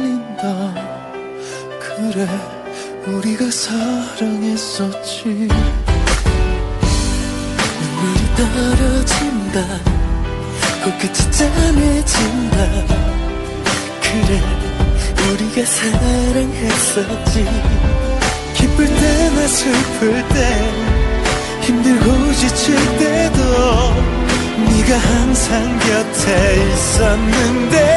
끌린다 그래 우리가 사랑했었지. 눈물이 떨어진다. 코끝이 짠해진다. 그래 우리가 사랑했었지. 기쁠 때나 슬플 때 힘들고 지칠 때도 네가 항상 곁에 있었는데.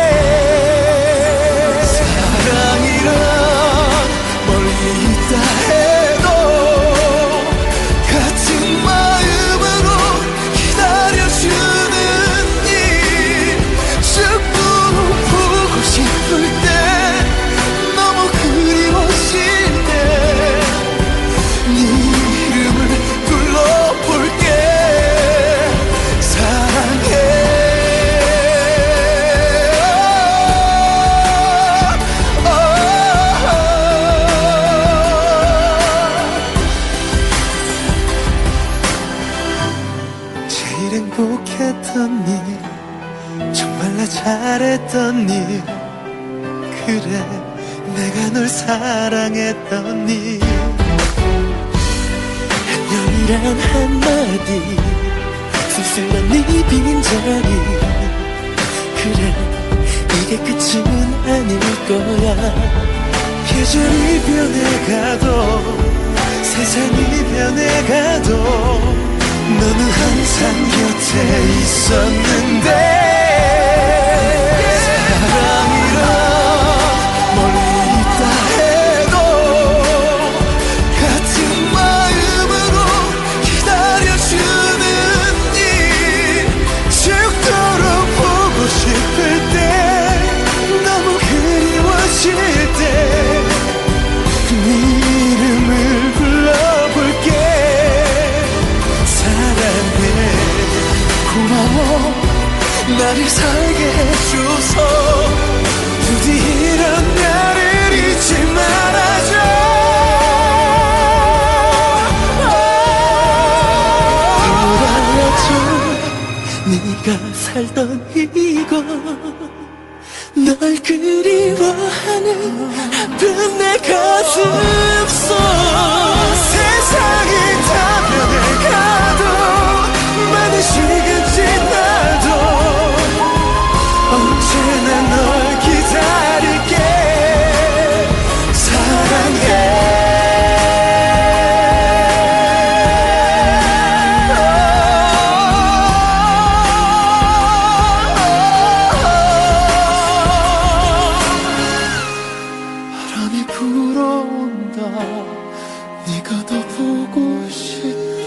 제일 행복했던 일 정말 나 잘했던 일. 그래 내가 널 사랑했던 일. 안녕이란 한마디 쓸쓸한 네 빈자리 그래 이게 끝은 아닐 거야. 계절이 변해가도 세상이 변해가도 항상 곁에 있었는데 나를 살게 해줘서 부디 이런 나를 잊지 말아줘. 돌아와줘. 네가 살던 이곳 널 그리워하는 아픈 내 가슴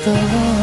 可